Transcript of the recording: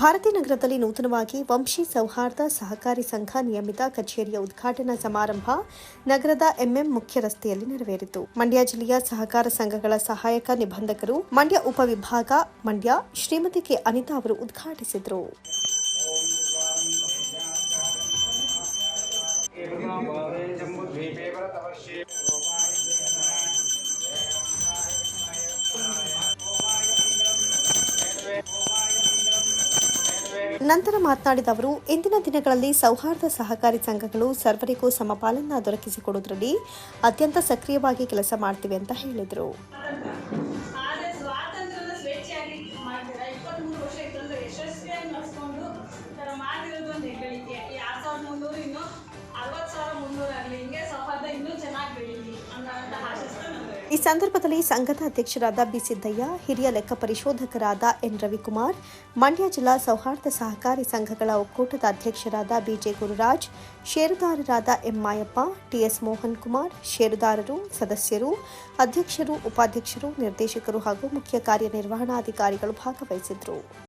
ಭಾರತೀ ನಗರದಲ್ಲಿ ನೂತನವಾಗಿ ವಂಶಿ ಸೌಹಾರ್ದ ಸಹಕಾರಿ ಸಂಘ ನಿಯಮಿತ ಕಚೇರಿಯ ಉದ್ಘಾಟನಾ ಸಮಾರಂಭ ನಗರದ ಎಂಎಂ ಮುಖ್ಯ ರಸ್ತೆಯಲ್ಲಿ ನೆರವೇರಿತು. ಮಂಡ್ಯ ಜಿಲ್ಲೆಯ ಸಹಕಾರ ಸಂಘಗಳ ಸಹಾಯಕ ನಿಬಂಧಕರು, ಮಂಡ್ಯ ಉಪವಿಭಾಗ ಮಂಡ್ಯ ಶ್ರೀಮತಿ ಕೆ. ಅನಿತಾ ಅವರು ಉದ್ಘಾಟಿಸಿದರು. ನಂತರ ಮಾತನಾಡಿದ ಅವರು, ಇಂದಿನ ದಿನಗಳಲ್ಲಿ ಸೌಹಾರ್ದ ಸಹಕಾರಿ ಸಂಘಗಳು ಸರ್ವರಿಗೂ ಸಮಪಾಲನ್ನ ದೊರಕಿಸಿಕೊಡುವುದರಲ್ಲಿ ಅತ್ಯಂತ ಸಕ್ರಿಯವಾಗಿ ಕೆಲಸ ಮಾಡ್ತಿವೆ ಅಂತ ಹೇಳಿದರು. ಯಶಸ್ವಿಯಾಗಿ ನಡೆಸ್ಕೊಂಡು ಮಾಡಿರೋದು ಒಂದು ಹೆಗ್ಗಳಿಕೆ. ಆರು ಸಾವಿರದ ಮುನ್ನೂರು ಇನ್ನೂ ಈ ಸಂದರ್ಭದಲ್ಲಿ ಸಂಘದ ಅಧ್ಯಕ್ಷರಾದ ಬಿಸಿದ್ದಯ್ಯ, ಹಿರಿಯ ಲೆಕ್ಕ ಪರಿಶೋಧಕರಾದ ಎನ್. ರವಿಕುಮಾರ್, ಮಂಡ್ಯ ಜಿಲ್ಲಾ ಸೌಹಾರ್ದ ಸಹಕಾರಿ ಸಂಘಗಳ ಒಕ್ಕೂಟದ ಅಧ್ಯಕ್ಷರಾದ ಬಿಜೆ ಗುರುರಾಜ್, ಷೇರುದಾರರಾದ ಎಂ. ಮಾಯಪ್ಪ, ಟಿಎಸ್ ಮೋಹನ್ ಕುಮಾರ್, ಷೇರುದಾರರು, ಸದಸ್ಯರು, ಅಧ್ಯಕ್ಷರು, ಉಪಾಧ್ಯಕ್ಷರು, ನಿರ್ದೇಶಕರು ಹಾಗೂ ಮುಖ್ಯ ಕಾರ್ಯನಿರ್ವಹಣಾಧಿಕಾರಿಗಳು ಭಾಗವಹಿಸಿದ್ರು.